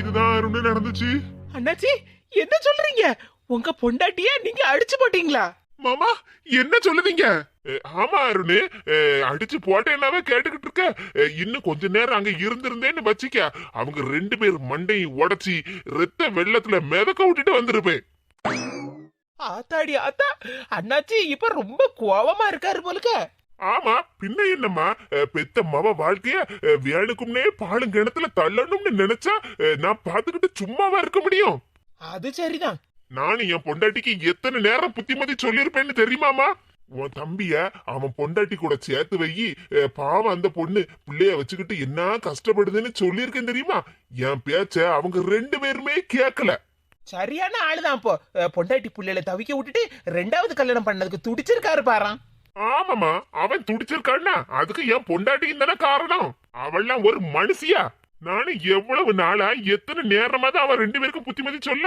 இதுதான் அருண் நடந்துச்சு. அண்ணாச்சி என்ன சொல்றீங்க? உங்க பொண்டாட்டிய நீங்க அடிச்சு போட்டீங்களா? மாமா என்ன சொல்லுவீங்க ஆமா அருண் அடிச்சு போட்டேன்னாவே கேட்டுக்கிட்டு இருக்க. இன்னும் கொஞ்ச நேரம் அங்க இருந்திருந்தேன்னு வச்சிக்க. அவங்க ரெண்டு பேர் மண்டையும் உடைச்சி ரத்த வெள்ளத்துல மிதக்க விட்டுட்டு வந்திருப்பேன். ஆத்தாடி ஆத்தா. அண்ணாச்சி இப்ப ரொம்ப கோவமா இருக்காரு போலுக்க. ஆமா பின்ன என்னம்மா? பெத்த மவ வாழ்க்கைய வேணுக்கும்னே பாலும் கிணத்துல தள்ளணும்னு நினைச்சா நான் பாத்துக்கிட்டு சும்மாவா இருக்க முடியும்? அது சரிதான். நானும் என் பொண்டாட்டிக்கு எத்தனை நேரம் புத்திமதி சொல்லியிருப்பேன்னு தெரியுமாமா உன் தம்பிய அவன் பொண்டாட்டி கூட சேர்த்து வை அஹ், பாவம் அந்த பொண்ணு பிள்ளைய வச்சுக்கிட்டு என்ன கஷ்டப்படுதுன்னு சொல்லியிருக்கேன் தெரியுமா? என் பேச்ச அவங்க ரெண்டு பேருமே கேட்கல சரியான ஆளுதான் அஹ், பொண்டாட்டி புள்ளையில தவிக்க விட்டுட்டு ரெண்டாவது கல்யாணம் பண்ணதுக்கு துடிச்சிருக்காரு பாறான் ஆமாமா அவன் துடிச்சிருக்கான்னா அதுக்கு என் பொண்டாட்டியும் தானே காரணம். அவள்லாம் ஒரு மனுஷியா? நானும் எவ்வளவு நாளா எத்தனை நேரமா தான் அவன் ரெண்டு பேருக்கும் புத்திமதி சொல்ல?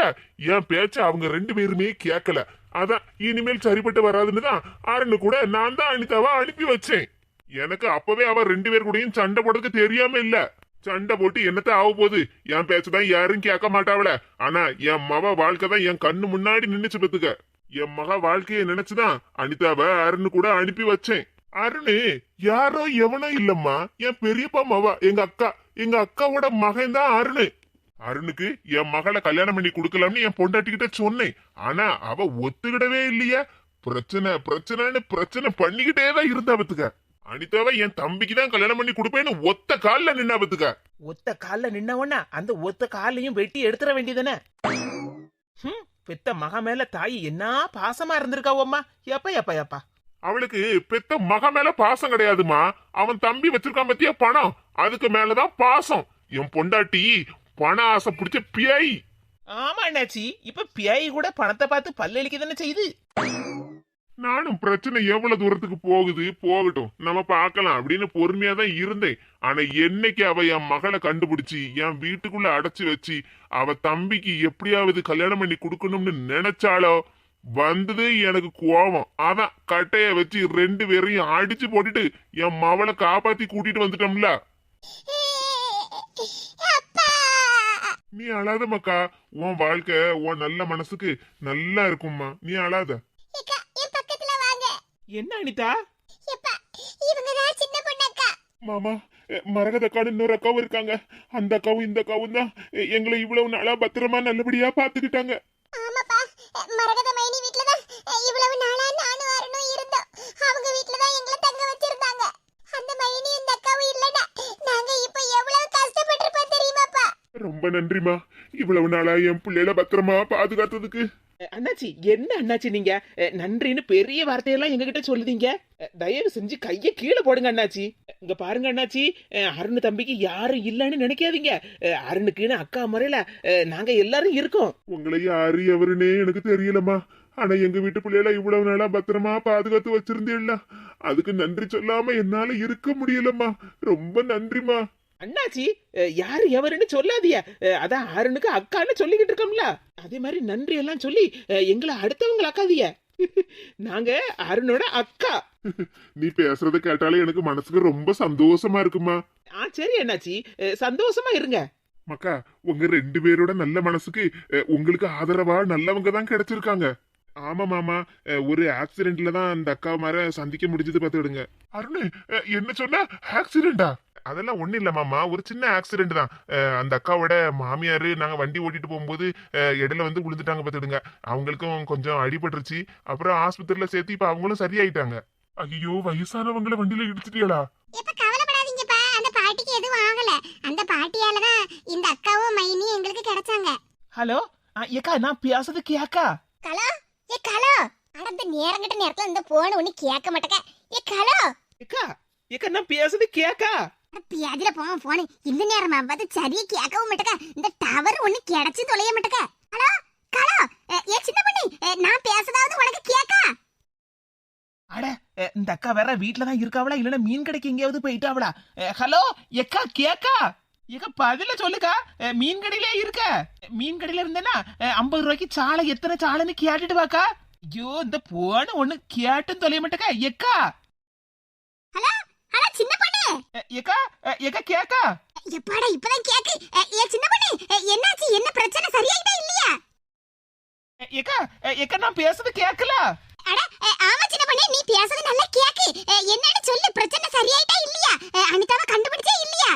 என் பேச்ச அவங்க ரெண்டு பேருமே கேட்கல அதான் இனிமேல் சரிப்பட்டு வராதுன்னு தான் அருண் கூட நான் தான் அனிதாவா அனுப்பி வச்சேன். எனக்கு அப்பவே அவ ரெண்டு பேர் கூடயும் சண்டை போடுறதுக்கு தெரியாம இல்ல. சண்டை போட்டு என்னத்த ஆக போகுது? என் பேச்சதான் யாரும் கேட்க மாட்டாவல ஆனா என் மவ வாழ்க்கை தான் என் கண்ணு முன்னாடி நின்னுச்சு பத்துக்க என் மக வாழ்க்கையை நினைச்சுதான் அனிதாவை அருண் கூட அனுப்பி வச்சேன். அருணு யாரோ எவனோ இல்லம்மா. என் பெரியப்பா மவா எங்க அக்கா. எங்க அக்காவோட மகன் தான் அருணு. அருணுக்கு என் மகளை கல்யாணம் பண்ணி கொடுக்கலாம்னு என் பொண்டாட்டிக்கிட்ட சொன்னேன். ஆனா அவ ஒத்துக்கிடவே இல்லையா. பிரச்சனை பிரச்சனைன்னு பிரச்சனை பண்ணிக்கிட்டே தான் இருந்தா பத்துக்க. அனிதாவை என் தம்பிக்கு தான் கல்யாணம் பண்ணி கொடுப்பேன்னு ஒத்த கால்ல நின்னா பத்துக்க. ஒத்த கால்ல நின்னவனா அந்த ஒத்த காலையும் வெட்டி எடுத்துட வேண்டியதானே பெத்த மக மேல தாய் என்ன பாசமா இருந்திருக்காவம்மா எப்ப எப்ப எப்பா? அவளுக்கு பெத்த மக மேல பாசம் கிடையாதுமா. அவன் தம்பி வச்சிருக்கான் பத்தியா? பணம். அதுக்கு மேலதான் பாசம். என் பொண்டாட்டி பண ஆசை பிடிச்ச பியாய் ஆமா அண்ணாச்சி. இப்ப பியாயி கூட பணத்தை பார்த்து பல்லளிக்க தானே செய்யுது? நானும் பிரச்சனை எவ்வளவு தூரத்துக்கு போகுது? போகட்டும். நம்ம பார்க்கலாம். அப்படின்னு பொறுமையா தான் இருந்தேன். ஆனா என்னைக்கு அவ என் மகளை கண்டுபிடிச்சு என் வீட்டுக்குள்ள அடைச்சு வச்சு அவ தம்பிக்கு எப்படியாவது கல்யாணம் பண்ணி கொடுக்கணும்னு நினைச்சாலோ வந்தது எனக்கு கோபம். அதான் கட்டைய வச்சு ரெண்டு பேரையும் அடிச்சு போட்டுட்டு என் மவளை காப்பாத்தி கூட்டிட்டு வந்துட்டோம்ல. நீ அழாத மக்கா உன் வாழ்க்கை உன் நல்ல மனசுக்கு நல்லா இருக்கும்மா. நீ அழாத ஏக்கா என் பக்கத்துல வாங்க என்ன அனிதா? மாமா எ, மரகதக்காடு இன்னொரு அக்காவும் இருக்காங்க. அந்த அக்காவும் இந்த அக்காவும் தான். எங்களை இவ்வளவு நாளா பத்திரமா நல்லபடியா பாத்துக்கிட்டாங்க ஆமாப்பா மரகத மைனி வீட்ல தான் இவ்வளவு நாளா நானும் அருணும் இருந்தோம். அவங்க வீட்ல தான் எங்களை தங்க வச்சிருந்தாங்க. அந்த மைனி இந்த அக்காவும் இல்லனா நாங்க இப்ப எவ்வளவு கஷ்டப்பட்டிருப்போம் தெரியுமாப்பா? ரொம்ப நன்றிமா இவ்வளவு நாளா என் பிள்ளைகளை பத்திரமா பாதுகாத்ததுக்கு. அண்ணாச்சி என்ன அண்ணாச்சி நீங்க? நன்றின்னு பெரிய வார்த்தையெல்லாம் எங்ககிட்ட சொல்லுதீங்க. தயவு செஞ்சு கைய கீழே போடுங்க அண்ணாச்சி. இங்க பாருங்க அண்ணாச்சி. அருண் தம்பிக்கு யாரும் இல்லைன்னு நினைக்காதீங்க. அருணுக்குன்னு அக்கா முறையில நாங்க எல்லாரும் இருக்கோம். உங்களை யாரு எவருன்னே எனக்கு தெரியலம்மா. ஆனா எங்க வீட்டு பிள்ளைகளை இவ்வளவு நாளா பத்திரமா பாதுகாத்து வச்சிருந்தேல்ல அதுக்கு நன்றி சொல்லாம என்னால இருக்க முடியலம்மா. ரொம்ப நன்றிமா அண்ணாச்சி யாரு எவருன்னு சொல்லாதீங்க. அஹ், அதான் அருணுக்கு அக்கான்னு சொல்லிக்கிட்டு இருக்கோம்ல. அதே மாதிரி நன்றி எல்லாம் சொல்லி எங்களை அடுத்தவங்களாக்காதீங்க. நாங்க அருணோட அக்கா. நீ பேசுறத கேட்டாலே எனக்கு மனசுக்கு ரொம்ப சந்தோஷமா இருக்குமா? ஆ சரி அண்ணாச்சி. சந்தோஷமா இருங்க. மக்கா உங்க ரெண்டு பேரோட நல்ல மனசுக்கு உங்களுக்கு ஆதரவா நல்லவங்க தான் கிடைச்சிருக்காங்க. ஆமா மாமா. ஒரு ஆக்சிடென்ட்ல தான் அந்த அக்கா மார சந்திக்க முடிஞ்சது பார்த்துடுங்க அருண் என்ன சொன்ன? ஆக்சிடென்டா அதெல்லாம் ஒண்ணு இல்ல மாமா. ஒரு சின்ன ஆக்சிடென்ட் தான். அந்த அக்காவோட மாமியாரு நாங்க வண்டி ஓட்டிட்டு போகும்போது இடையில வந்து விழுந்துட்டாங்க பார்த்துடுங்க அவங்களுக்கும் கொஞ்சம் அடிபட்டுருச்சு. அப்புறம் ஆஸ்பத்திரியில சேர்த்து இப்ப அவங்களும் சரியாயிட்டாங்க. ஐயோ வயசானவங்கள வண்டியில இடிச்சிட்டீங்களா இப்ப கவலைப்படாதீங்கப்பா. அந்த பாட்டிக்கு எதுவும் ஆகல. அந்த பாட்டியால தான் இந்த அக்காவும் மைனி எங்களுக்கு கிடைச்சாங்க. ஹலோ? ஆ, ஏக்கா நான் பேசுறது கேக்கா? கலோ? ஏ கலோ? அடந்த நேரங்கட்ட நேரத்துல இந்த போன் ஒண்ணு கேட்க மாட்டேக்க. ஏ கலோ? ஏக்கா ஏக்கா நான் பேசுறது கேக்கா? பியாதில போவோம் போன் இந்த நேரமா பார்த்து சரியா கேட்கவும் மாட்டேக்க. இந்த டவர் ஒண்ணு கிடைச்சு தொலைய மாட்டேக்க. ஹலோ கலோ ஏ சின்ன பண்ணி நான் பேசுதாவது உனக்கு கேக்கா? அட இந்த அக்கா வேற வீட்ல தான் இருக்காவளா? இல்லனா மீன் கடைக்கு எங்கேயாவது போயிட்டாவளா? ஹலோ எக்கா கேக்கா? ஏக்கா பதில சொல்லுக்கா. மீன் கடையிலே இருக்க. மீன் கடையில இருந்தேன்னா ஐம்பது ரூபாய்க்கு சாலை எத்தனை சாலைன்னு கேட்டுட்டு வாக்கா. ஐயோ இந்த போன ஒண்ணு கேட்டும் தொலைய மாட்டேக்கா. எக்கா ஏக்கா? ஏக்கா கேக்கா? எப்பாடா இப்பதான் கேக்கு. ஏ சின்ன பொண்ணு என்னாச்சு? என்ன பிரச்சனை? சரியாயிட்டா இல்லையா? ஏக்கா ஏக்கா நான் பேசுறது கேக்கல. அட ஆமா சின்ன நீ பேசுறது நல்லா கேக்கு. என்னன்னு சொல்லு பிரச்சனை சரியாயிட்டா இல்லையா? அனிதாவை கண்டுபிடிச்சே இல்லையா?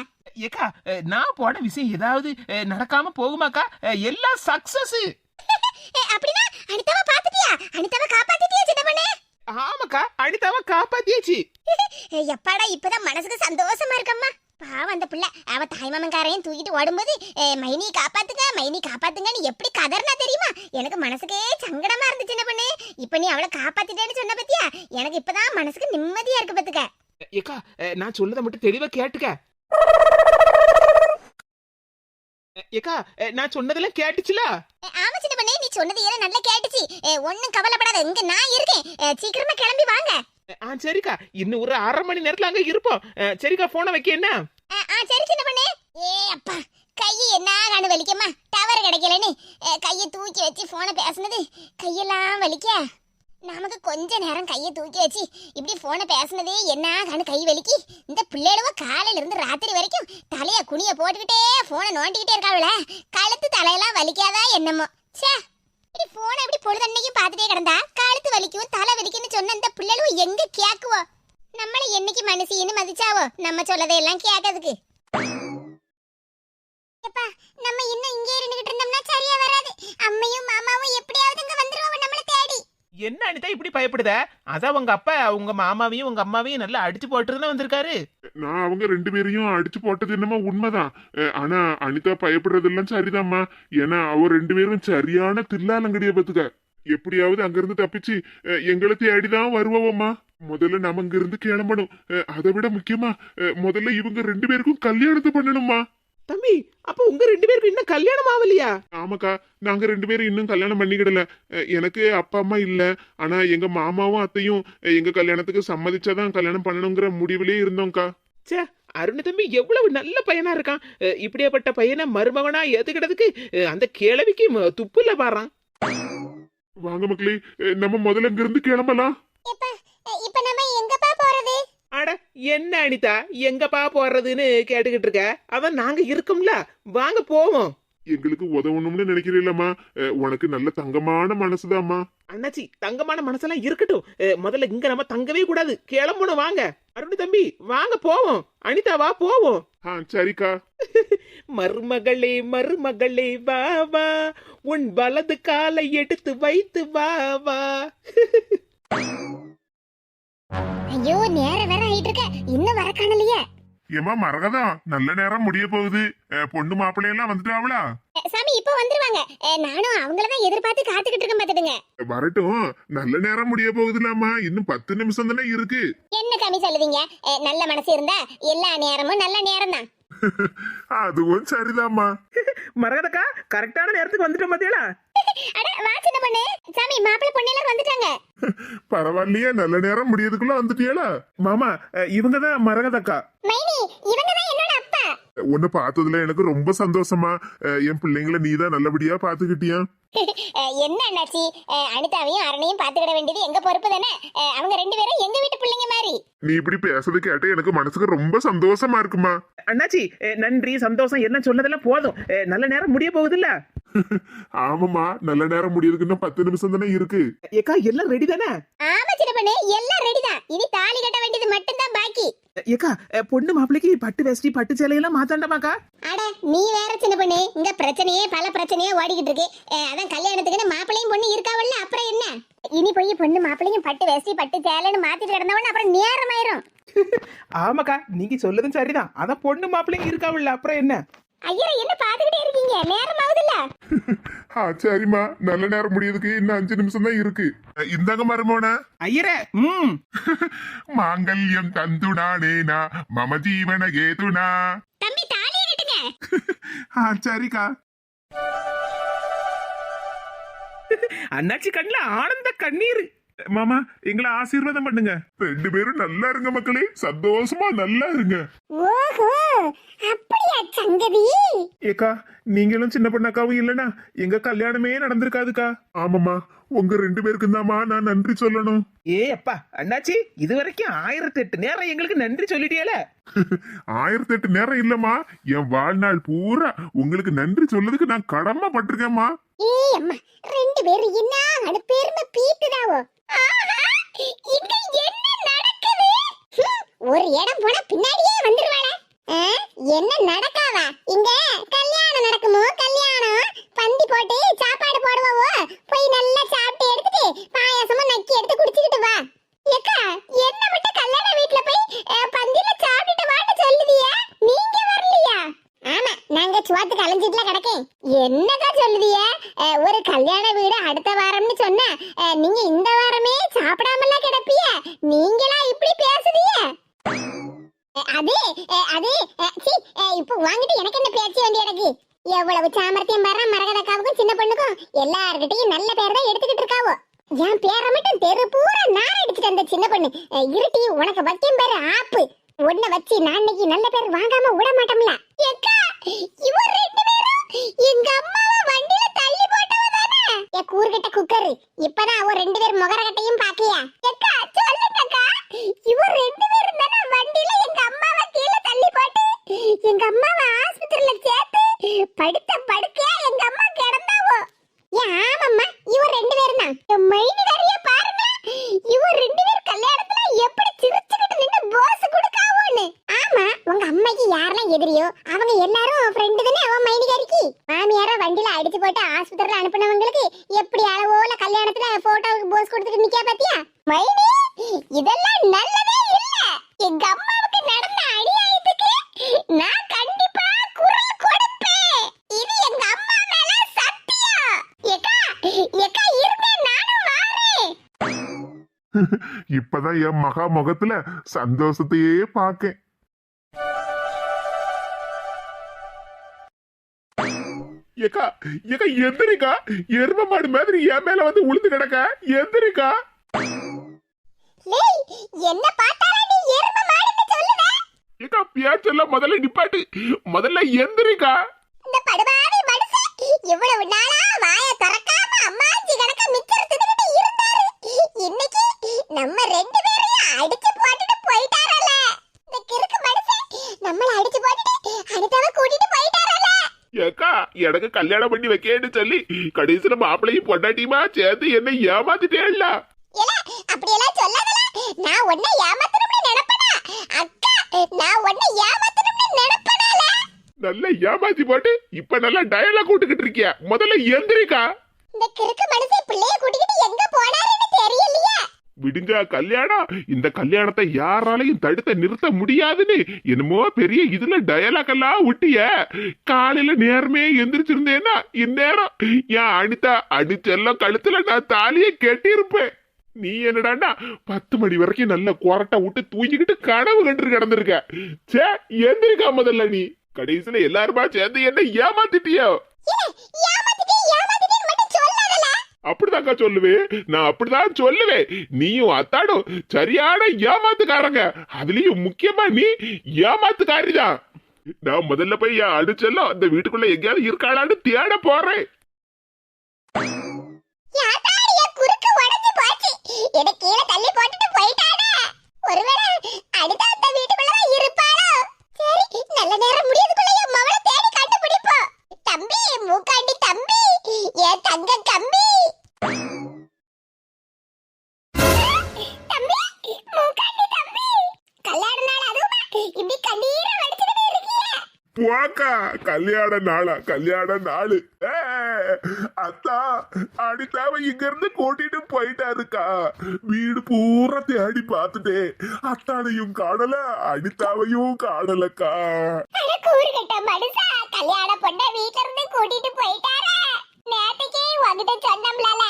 ஏக்கா நான் போன விஷயம் ஏதாவது நடக்காம போகுமாக்கா? எல்லாம் சக்சஸ் அப்படின்னா அனிதாவை பாத்துட்டியா அனிதாவை காப்பாத்திட்டியா சின்ன பொண்ணு? ஆமாக்கா அனிதாவை காப்பாத்தியாச்சு. எப்பாடா இப்பதான் மனசுக்கு சந்தோஷமா இருக்கம்மா? பாவம் அந்த பிள்ளை. அவ தாய்மாமன்காரையும் தூக்கிட்டு ஓடும்போது மைனி காப்பாத்துங்க மைனி காப்பாத்துங்கன்னு எப்படி கதர்னா தெரியுமா? எனக்கு மனசுக்கே சங்கடமா இருந்துச்சு சின்ன பண்ணு. இப்ப நீ அவளை காப்பாத்திட்டேன்னு சொன்ன பத்தியா? எனக்கு இப்பதான் மனசுக்கு நிம்மதியா இருக்கு பாத்துக்க. ஏக்கா நான் சொல்லதை மட்டும் தெளிவா கேட்டுக்க. ஏக்கா நான் சொன்னதெல்லாம் கேட்டுச்சுல? ஆமா சின்ன பண்ணே நீ சொன்னது எல்லாம் நல்லா கேட்டுச்சு. ஒண்ணும் கவலைப்படாத இங்க நான் இருக்கேன். சீக்கிரமா கிளம்பி வாங்க. ஆ சரிக்கா. இன்னும் ஒரு அரை மணி நேரத்துல அங்க இருப்போம். சரிக்கா போனை வைக்க என்ன? ஆ சரி சின்ன பண்ணே. ஏ அப்பா கை என்ன கண்ணு வலிக்கம்மா டவர் கிடைக்கலன்னு கையை தூக்கி வச்சு போனை பேசுனது. கையெல்லாம் வலிக்க? நமக்கு கொஞ்ச நேரம் கையை தூக்கி வச்சு இப்படி போனை பேசுனதே என்ன? கண்ணு கை வலிக்கி. இந்த பிள்ளைகளுவ காலையில இருந்து ராத்திரி வரைக்கும் தலைய குனிய போட்டுக்கிட்டே போனை நோண்டிக்கிட்டே இருக்காவில கழுத்து தலையெல்லாம் வலிக்காதா என்னமோ. சே இப்படி போனை இப்படி பொழுதன்னைக்கும் பார்த்துட்டே கிடந்தா கழுத்து வலிக்கும் தலை வலிக்குன்னு சொன்ன இந்த பிள்ளைகளும் எங்க கேக்குவோ? நம்மளை என்னைக்கு மனுஷின்னு மதிச்சாவோ? நம்ம சொல்லதையெல்லாம் கேட்கறதுக்கு. நம்ம இன்னும் இங்கே இருந்துகிட்டு இருந்தோம்னா சரியா வராது. அம்மையும் மாமாவும் எப்படியாவது இங்க வந்துருவாங்க. என்ன அனிதா இப்படி பயப்படுத? அதான் உங்க அப்பா உங்க மாமாவையும் உங்க அம்மாவையும் நல்லா அடிச்சு போட்டுதானே வந்திருக்காரு. நான் அவங்க ரெண்டு பேரையும் அடிச்சு போட்டது என்னமோ உண்மைதான். அஹ், ஆனா அனிதா பயப்படுறதெல்லாம் சரிதாம்மா. ஏன்னா அவ ரெண்டு பேரும் சரியான தில்லாலங்கடிய பத்துக்க எப்படியாவது அங்கிருந்து தப்பிச்சு எங்களை தேடிதான் வருவோம்மா. முதல்ல நம்ம இங்க இருந்து கிளம்பணும் அதை விட முக்கியமா அஹ், முதல்ல இவங்க ரெண்டு பேருக்கும் கல்யாணத்தை பண்ணணுமா தம்பி அப்ப உங்க ரெண்டு பேருக்கும் இன்னும் கல்யாணம் ஆகலையா ஆமாக்கா நாங்க ரெண்டு பேரும் இன்னும் கல்யாணம் பண்ணிக்கிடல. எனக்கு அப்பா அம்மா இல்ல. ஆனா எங்க மாமாவும் அத்தையும் எங்க கல்யாணத்துக்கு சம்மதிச்சாதான் கல்யாணம் பண்ணணுங்கிற முடிவிலே இருந்தோம்க்கா. ச்சே அருண் தம்பி எவ்வளவு நல்ல பையனா இருக்கான். இப்படியாப்பட்ட பையனை மருமகனா ஏத்துக்கிட்டதுக்கு அஹ், அந்த கிழவிக்கு துப்புல பாறான். வாங்க மக்களே நம்ம முதல்ல இங்க இருந்து கிளம்பலாம் எப்பா இப்ப நம்ம எங்கப்பா போறது அட என்ன அனிதா எங்கப்பா போறதுன்னு கேட்டுக்கிட்டு இருக்க அதான் நாங்க இருக்கோம்ல வாங்க போவோம். எங்களுக்கு உதவணும்னு நினைக்கிறீல்லம்மா. அஹ், உனக்கு நல்ல தங்கமான மனசுதாம்மா. அண்ணாச்சி தங்கமான மனசெல்லாம் இருக்கட்டும். முதல்ல இங்க நம்ம தங்கவே கூடாது. கிளம்பணும் வாங்க. அருண் தம்பி வாங்க போவோம். அனிதா வா போவோம். ஆ சரிக்கா. மருமகளே மருமகளே வா வா. உன் வலது காலை எடுத்து வைத்து வா வா. ஐயோ நேரம் ஆயிட்டு இருக்க. இன்னும் வர காணலையே. ஏமா மரகதம் நல்ல நேரம் முடிய போகுது. பொண்ணு மாப்பிள்ளையெல்லாம் வந்துட்டாவளா? அஹ், சாமி இப்ப வந்துருவாங்க. நானும் அவங்கள தான் எதிர்பார்த்து காத்துக்கிட்டு இருக்கேன் பாத்துடுங்க வரட்டும். நல்ல நேரம் முடிய போகுதுலாமா இன்னும் பத்து நிமிஷம் தானே இருக்கு. என்ன கம்மி சொல்லுதீங்க? அஹ், நல்ல மனசு இருந்தா எல்லா நேரமும் நல்ல நேரம் தான் அதுவும் சரிதாம்மா. மரகதக்கா கரெக்டான நேரத்துக்கு வந்துட்டோம் பாத்தியாளா அட வா சின்ன பொண்ணு. சாமி மாப்பிள்ளை பொண்ணு எல்லாரும் வந்துட்டாங்க. பரவாயில்லையே நல்ல நேரம் முடியதுக்குள்ள வந்துட்டியலா. மாமா இவங்க தான் மரகதக்கா. மைனி இவங்க தான் என்னோட அப்பா. உன்னை பார்த்ததுல எனக்கு ரொம்ப சந்தோஷமா என் பிள்ளைங்களை நீதான் நல்லபடியா பாத்துக்கிட்டியா என்ன அண்ணாச்சி? அனிதாவையும் அரணையும் பாத்துக்கிட வேண்டியது எங்க பொறுப்பு தானே? அவங்க ரெண்டு பேரும் எங்க வீட்டு பிள்ளைங்க மாதிரி. நீ இப்படி பேசுறது கேட்டு எனக்கு மனசுக்கு ரொம்ப சந்தோஷமா இருக்குமா? அண்ணாச்சி நன்றி சந்தோஷம் என்ன சொன்னதெல்லாம் போதும். நல்ல நேரம் முடிய போகுதுல்ல? ஆமாமா நல்ல நேரம் முடியறதுக்கு இன்னும் பத்து நிமிஷம் தானே இருக்கு. ஏக்கா எல்லாம் ரெடி தானே? ஆமா சின்ன பொண்ணு எல்லாம் ரெடி தான். இனி தாலி கட்ட வேண்டியது மட்டும்தான் பாக்கி. ஏக்கா பொண்ணு மாப்பிளைக்கு பட்டு வேஷ்டி பட்டு சேலையெல்லாம் மாத்தாண்டமாக்கா? அட நீ வேற சின்ன பொண்ணு இங்க பிரச்சனையே பல பிரச்சனையே ஓடிக்கிட்டு இருக்கு. அஹ், அதான் கல்யாணத்துக்குன்னு மாப்பிள்ளையும் பொண்ணு இருக்காவல்ல அப்புறம் என்ன? இனி போய் பொண்ணு மாப்பிள்ளையும் பட்டு வேஷ்டி பட்டு சேலைன்னு மாத்திட்டு கிடந்தவன அப்புறம் நேரம் ஆயிரும் ஆமாக்கா நீங்க சொல்லதும் சரிதான். அதான் பொண்ணு மாப்பிள்ளைங்க இருக்காவில்ல அப்புறம் என்ன? ஐயா என்ன பாத்துக்கிட்டே இருக்கீங்க? நேரம் ஆகுதுல்ல ஆ சரிம்மா. நல்ல நேரம் முடியறதுக்கு இன்னும் அஞ்சு நிமிஷம் தான் இருக்கு இந்தாங்க மருமோன. ஐயரே ம். மாங்கல்யம் தந்துடானேனா மம ஜீவன கேதுனா. தம்பி தாலியை கட்டுங்க. ஆ சரிக்கா. அண்ணாச்சி கண்ணுல ஆனந்த கண்ணீர். மாமா எங்களை ஆசீர்வாதம் பண்ணுங்க. ரெண்டு பேரும் நல்லா இருங்க மக்களே. சந்தோஷமா நல்லா இருங்க. ஓஹோ அப்படியா சங்கதி ஏக்கா நீங்களும் சின்ன பொண்ணாக்காவும் இல்லனா எங்க கல்யாணமே நடந்திருக்காதுக்கா. ஆமாமா உங்க ரெண்டு பேருக்கும் தாமா நான் நன்றி சொல்லணும். ஏ அப்பா அண்ணாச்சி இது வரைக்கும் ஆயிரத்தி எட்டு நேரம் எங்களுக்கு நன்றி சொல்லிட்டியல? ஆயிரத்தி எட்டு நேரம் இல்லம்மா. என் வாழ்நாள் பூரா உங்களுக்கு நன்றி சொல்லதுக்கு நான் கடமை பட்டிருக்கேம்மா. ஏய் அம்மா ரெண்டு பேரும் என்ன அடு பெருமை பீத்துதாவோ? ஆஹா இங்க என்ன நடக்குது? ஒரு இடம் போனா பின்னாடியே வந்துருவாளா. என்ன நடக்காவா? இங்க கல்யாணம் நடக்குமோ? கல்யாணம்? பந்தி போட்டு சாப்பாடு போடுவோவோ போய் நல்லா சாப்பிட்டு எடுத்துட்டு பாயாசமும் நக்கி எடுத்து குடிச்சுக்கிட்டு வா ஏக்கா என்ன மட்டும் கல்யாண வீட்ல போய் அஹ், பந்தியில சாப்பிட்டுட்டு வான்னு சொல்லுதியா நீங்க வரலையா ஆமா நாங்க சுவாத்துக்கு அலைஞ்சிட்டுல கிடக்கேன் என்னக்கா சொல்லுதிய அஹ், ஒரு கல்யாண வீடு அடுத்த வாரம்னு சொன்ன அஹ், நீங்க இந்த வாரமே சாப்பிடாமலாம் கிடப்பிய நீங்களா இப்படி பேசுதிய அஹ், அது அஹ், அது அஹ், சீ, அஹ், இப்போ வாங்கிட்டு எனக்கு என்ன பேச்சு வேண்டி எனக்கு எவ்வளவு சாமர்த்தியம் பாரு மரகதக்காவுக்கும் சின்ன பொண்ணுக்கும் எல்லார்கிட்டயும் நல்ல பேர் தான் எடுத்துக்கிட்டு இருக்காவோ என் பேரை மட்டும் தெரு பூரா நான் அடிச்சுட்டு அந்த சின்ன பொண்ணு அஹ், இருட்டி உனக்கு வைக்கும் பேரு ஆப்பு உன்னை வச்சு நான் இன்னைக்கு நல்ல பேர் வாங்காம விட மாட்டோம்ல. ஏக்கா இவ ரெண்டு பேரும் எங்க அம்மாவை வண்டியில தள்ளி போட்டவ தானே ஏ கூறுகிட்ட குக்கர் இப்பதான் அவ ரெண்டு பேர் முகரகட்டையும் ஆஸ்பத்திரியில அனுப்புனவங்களுக்கு எப்படி அளவோல கல்யாணத்துல போட்டோவுக்கு போஸ் கொடுத்துட்டு நிக்கா பாத்தியா? மைனி இதெல்லாம் நல்லதே இல்ல. எங்க அம்மாவுக்கு நடந்த அநியாயத்துக்கு நான் கண்டிப்பா குரல் கொடுப்பேன். இது எங்க அம்மா மேல சத்தியம். ஏக்கா ஏக்கா இருங்க நானும் வாரேன். இப்பதான் என் மகா முகத்துல சந்தோஷத்தையே பாக்கேன். ஏக்கா ஏக்கா எந்திரிக்கா. எரும மாடு மாதிரி என் மேல வந்து உளுந்து கிடக்க? எந்திரிக்கா. என்ன பார்த்தாலே நீ எருமை மாடுன்னு சொல்லுவ? ஏக்கா பேச்செல்லாம் முதல்ல நிப்பாட்டு. முதல்ல எந்திரிக்கா. இந்த படுபாவி மனுஷன் இவ்வளவு நாளா எனக்கு கல்யாணம் பண்ணி வைக்கேன்னு சொல்லி கடைசியில மாப்பிள்ளையும் பொண்டாட்டியுமா சேர்ந்து என்ன ஏமாத்திட்டேல்ல ஏல அப்படியெல்லாம் சொல்லாதல. நான் உன்னை ஏமாத்தணும்னு நினைப்பனா? அக்கா நான் உன்னை ஏமாத்தணும்னு நினைப்பனால. நல்லா ஏமாத்தி போட்டு இப்ப நல்லா டயலாக் கூட்டுக்கிட்டு இருக்கிய? முதல்ல எந்திரிக்கா. இந்த கிறுக்கு மனுஷன் பிள்ளைய கூட்டிக்கிட்டு எங்க போனாருன்னு தெரியலையே. விடுங்க கல்யாணம் இந்த கல்யாணத்தை யாராலையும் தடுத்த நிறுத்த முடியாதுன்னு என்னமோ பெரிய இதுல டயலாக் எல்லாம் விட்டிய காலையில நேரமே எந்திரிச்சிருந்தேன்னா இந்நேரம் என் அனிதா அடிச்செல்லாம் கழுத்துல நான் தாலியை கெட்டியிருப்பேன். நீ என்னடாண்டா பத்து மணி வரைக்கும் நல்ல கொரட்டை விட்டு தூங்கிக்கிட்டு கனவு கண்டு கிடந்திருக்க. சே எந்திரிக்கா முதல்ல நீ. கடைசியில எல்லாருமா சேர்ந்து என்ன ஏமாத்திட்டியோ ஏலே, ஏமாத்திட்டே ஏமாத்திட்டேன்னு மட்டும் சொல்லாதல அப்படிதாக்கா சொல்லுவேன் நான் அப்படிதான் சொல்லுவேன் நீயும் அத்தாடும் சரியான ஏமாத்துக்காரங்க. அதுலயும் முக்கியமா நீ ஏமாத்துக்காரிதான். நான் முதல்ல போய் என் அடிச்செல்லாம் அந்த வீட்டுக்குள்ள எங்கேயாவது இருக்காளான்னு தேட போறேன். தம்பி மூக்காண்டி தம்பி என் தங்க கம்பி கல்யாண நாள் போக்கா கல்யாண நாளா கல்யாண நாளு. ஏ, அத்தா அடித்தாவ இங்க இருந்து கூட்டிட்டு போயிட்டாருக்கா. வீடு பூரா தேடி பார்த்துட்டேன் அத்தானையும் காணல அடித்தாவையும் காணலக்கா. கல்யாண பொண்ண வீட்ல இருந்து கூட்டிட்டு போயிட்டாரே? நேத்துக்கே உங்ககிட்ட சொன்னம்லால.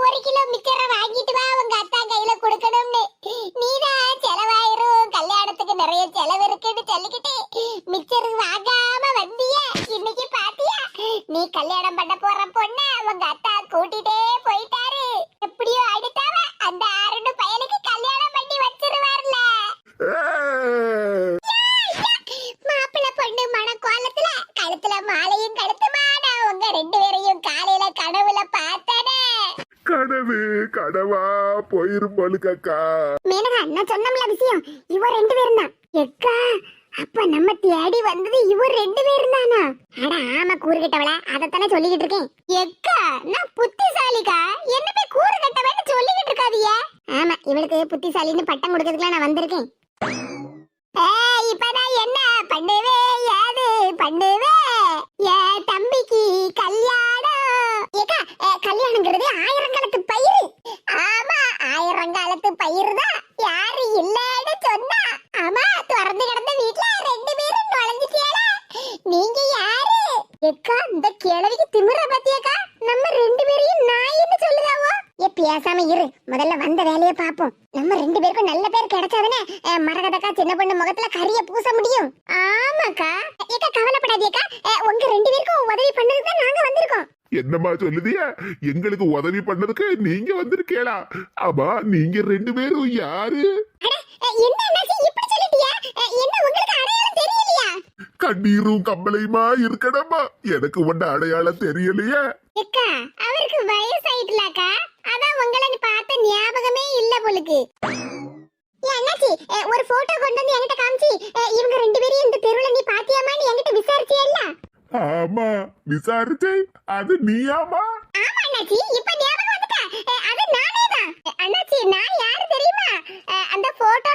ஒரு கிலோ மிச்சரை வாங்கிட்டு வா உங்க அத்தா கையில கொடுக்கணும்னு. நீதான் செலவாயிரும். கல்யாணத்துக்கு நிறைய செலவு இருக்குன்னு சொல்லிக்கிட்டு மிச்சர் வாங்காம வந்திய. இன்னைக்கு பாத்தியா? நீ கல்யாணம் பண்ண போற பொண்ண உங்க அத்தா கூட்டிட்டே போயிட்டா எப்படியோ அடுத்தாவ அந்த ஆறுன்னு பையனுக்கு கல்யாணம் பண்ணி வச்சிருவார்ல ஏ, மாப்பிள்ளை பொண்ணு மன கோலத்துல கழுத்துல மாலையும் கழுத்துமா நான் உங்க ரெண்டு பேரையும் காலையில கனவுல பார்த்தனே கனவு கனவா போயிரும் போலுக்கக்கா மேனகா நான் சொன்னோம்ல விஷயம். இவ ரெண்டு பேரும் தான் எக்கா அப்ப நம்ம தேடி வந்தது இவ ரெண்டு பேரும் தானா அட ஆமா கூறு கட்டவள அதத்தானே சொல்லிக்கிட்டு இருக்கேன். எக்கா நான் புத்திசாலிக்கா? என்ன போய் கூறு கட்டவன்னு சொல்லிக்கிட்டு இருக்காதியே ஆமா இவளுக்கு புத்திசாலின்னு பட்டம் கொடுக்கறதுக்குலாம் நான் வந்திருக்கேன் ஏய், இப்பதான் என்ன பண்ணுவே ஏது பண்ணுவே ஏ தம்பிக்கு கல்யாணம் ஏக்கா ஏ, கல்யாணங்கிறது ஆயிரங்காலத்து பயிர் ஆமா ஆயிரங்காலத்து பயிர் தான் யாரு இல்லன்னு சொன்னா ஆமா திறந்து கிடந்த வீட்ல ரெண்டு பேரும் நுழைஞ்சிட்டியாடா நீங்க யாரு ஏக்கா இந்த கிழவிக்கு திமிர பத்தியக்கா நம்ம ரெண்டு பேரையும் நாயின்னு சொல்லுதாவோ ஏ பேசாம இரு முதல்ல வந்த வேலையை பாப்போம் நம்ம ரெண்டு பேருக்கும் நல்ல பேர் கிடைச்சாதானே அஹ், மரகதக்கா சின்ன பொண்ணு முகத்துல கரிய பூச முடியும் ஆமாக்கா ஏக்கா கவலைப்படாதீக்கா அஹ், உங்க ரெண்டு பேருக்கும் உதவி பண்ணதுக்கு தான் நாங்க வந்திருக்கோம் என்னம்மா சொல்லுதியா? எங்களுக்கு உதவி பண்ணதுக்கு நீங்க வந்திருக்கேளா? ஆமா நீங்க ரெண்டு பேரும் யாரு? கண்ணீரும் கம்பளையுமா இருக்கணுமா? எனக்கு ஒண்ணு அடையாளம் தெரியலையே. அக்கா அவருக்கு வயசாயிட்டுலக்கா. அதான் உங்களை பார்த்த ஞாபகமே இல்ல போலுக்கு. அஹ், ஒரு போட்டோ கொண்டு வந்து என்கிட்ட காமிச்சு இவங்க ரெண்டு பேரையும் இந்த தெருவுல நீ பாத்தியாமான்னு என்கிட்ட விசாரிச்சியல்ல ஆமா விசாரிச்சேன். அது நீயாமா ஆமா அண்ணாச்சி. இப்ப ஞாபகம் வந்துட்டா. அது நானே தான் அண்ணாச்சி நான் யாரு தெரியுமா? அஹ், அந்த போட்டோ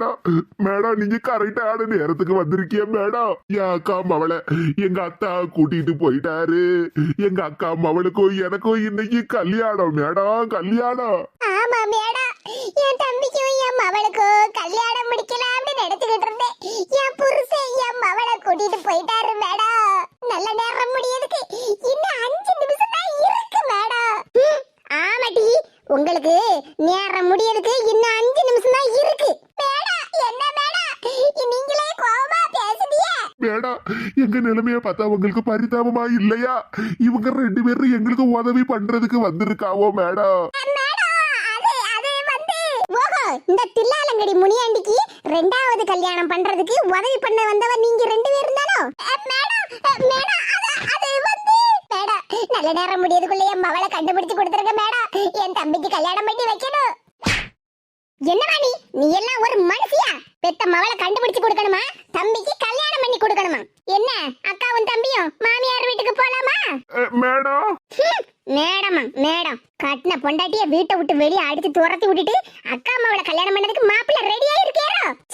மேடம் மேடம் நீங்க கரெக்டான நேரத்துக்கு வந்திருக்கிய மேடம் என் அக்கா மவளை எங்க அத்தா கூட்டிட்டு போயிட்டாரு. எங்க அக்கா மவளுக்கும் எனக்கும் இன்னைக்கு கல்யாணம் மேடம் கல்யாணம். ஆமா மேடம் என் தம்பிக்கும் என் மவளுக்கும் கல்யாணம் முடிக்கலாம்னு நினைச்சுக்கிட்டு இருந்தேன். என் புருஷன் என் மவளை கூட்டிட்டு போயிட்டாரு மேடம் நல்ல நேரம் முடியதுக்கு இன்னும் அஞ்சு நிமிஷம் தான் இருக்கு மேடம் ம், ஆமாடி. உங்களுக்கு நேரம் முடியதுக்கு இன்னும் அஞ்சு நிமிஷம் தான் இருக்கு. என்ன நீங்களே கோவமா பேசுதியே மேடம் எங்க நிலைமைய பார்த்தா உங்களுக்கு பரிதாபமா இல்லையா? இவங்க ரெண்டு பேரும் எங்களுக்கு உதவி பண்றதுக்கு வந்திருக்காவோ மேடம்? இந்த தில்லாலங்கடி முனியாண்டிக்கு ரெண்டாவது கல்யாணம் பண்றதுக்கு உதவி பண்ண வந்தவன் நீங்க ரெண்டு பேரும் தானோ? மேடம் மேடம் அது அது வந்து மேடம் நல்ல நேரம் முடியதுக்குள்ள என் மவளை கண்டுபிடிச்சு கொடுத்துருங்க மேடம். என் தம்பிக்கு கல்யாணம் பண்ணி வைக்கணும். என்னடா நீ? நீ எல்லாம் ஒரு மனுஷியா? பெத்த மவளை கண்டுபிடிச்சு கொடுக்கணுமா? தம்பிக்கு கல்யாணம் பண்ணி கொடுக்கணுமா? என்ன? அக்காவும் தம்பியும் மாமியார் வீட்டுக்கு போலாமா? மேடம். மேடமா மேடம். கட்டின பொண்டாட்டிய வீட்டை விட்டு வெளியே அடிச்சு துரத்தி விட்டுட்டு அக்கா அம்மாவோட கல்யாணம் பண்ணதுக்கு மாப்பிள்ள ரெடியா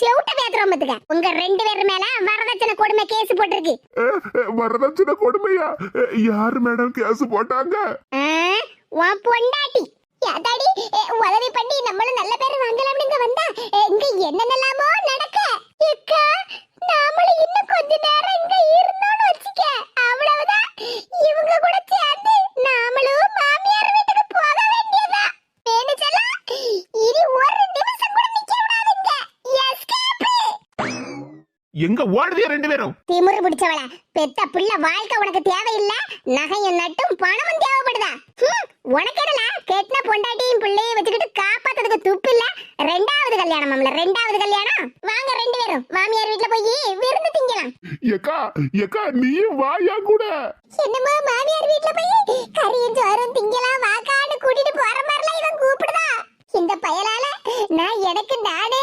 செவுட்ட பேத்துறோம் பத்துக்க. உங்க ரெண்டு பேர் மேல வரதட்சணை கொடுமை கேஸ் போட்டிருக்கு. வரதட்சணை கொடுமையா? யாரு மேடம் கேஸ் போட்டாங்க? உன் பொண்டாட்டி. யாத்தாடி உதவி பண்ணி நம்மளும் நல்ல பேர் வாங்கலாம்னு இங்க வந்தா? இங்க என்னென்னலாமோ நடக்க. எக்கா நாமளும் இன்னும் கொஞ்ச நேரம் இங்க இருந்தோம்னு வச்சுக்க. அவ்வளவுதான். இவங்க கூட சேர்ந்து நாமளும் மாமியார் வீட்டுக்கு போக வேண்டியதா வேணுச்சலாம் இனி ஒரு நிமிஷம் கூட எங்க ஓடுதிய ரெண்டு பேரும்? திமிரு பிடிச்சவள. பெத்த புள்ள வாழ்க்கை உனக்கு தேவையில்ல நகையும் நட்டும் பணமும் தேவைப்படுதா? உனக்கு என்னல? கெட்டின பொண்டாட்டியும் பிள்ளையும் வச்சுக்கிட்டு காப்பாத்துறதுக்கு துப்பு இல்ல? ரெண்டாவது கல்யாணம்ல ரெண்டாவது கல்யாணம். வாங்க ரெண்டு பேரும். மாமியார் வீட்டுல போய் விருந்து திங்கலாம். எக்கா எக்கா நீயும் வாயா கூட. என்னமோ மாமியார் வீட்டுல போய் கறியும் சோறும் திங்கலாம் வாக்கான்னு கூட்டிட்டு போற மாதிரிலாம் இவன் கூப்பிடுதா? இந்த பயலால நான் எனக்கு நானே